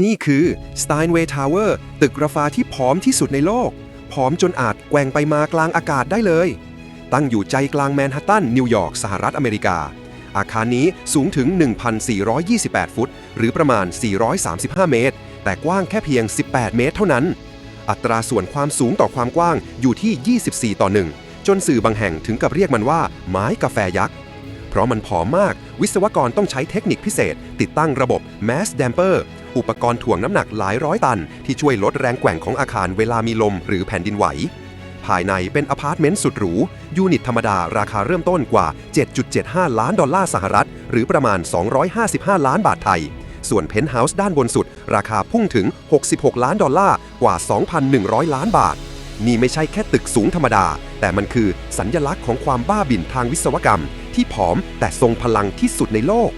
นี่คือ Steinway Tower ตึกราฟาที่ผอมที่สุดในโลก ผอมจนอาจแกว่งไปมากลางอากาศได้เลย ตั้งอยู่ใจกลางแมนฮัตตัน นิวยอร์ก สหรัฐอเมริกา อาคารนี้สูงถึง 1,428 ฟุต หรือประมาณ 435 เมตร แต่กว้างแค่เพียง 18 เมตรเท่านั้น อัตราส่วนความสูงต่อความกว้างอยู่ที่ 24 ต่อ 1 จนสื่อบางแห่งถึงกับเรียกมันว่า ไม้กาแฟยักษ์เพราะมันผอมมาก วิศวกรต้องใช้เทคนิคพิเศษ ติดตั้งระบบ Mass Damper อุปกรณ์ถ่วงน้ำหนักหลายร้อยตัน ที่ช่วยลดแรงแกว่งของอาคารเวลามีลมหรือแผ่นดินไหว ภายในเป็นอพาร์ตเมนต์สุดหรูยูนิตธรรมดาราคาเริ่มต้นกว่า 7.75 ล้านดอลลาร์สหรัฐ หรือประมาณ 255 ล้านบาทไทย ส่วนเพนท์เฮาส์ด้านบนสุด ราคาพุ่งถึง 66 ล้านดอลลาร์กว่า 2,100 ล้านบาทนี่ไม่ใช่แค่ตึกสูงธรรมดา แต่มันคือสัญญลักษณ์ของความบ้าบิ่นทางวิศวกรรม ที่ผอมแต่ทรงพลังที่สุดในโลก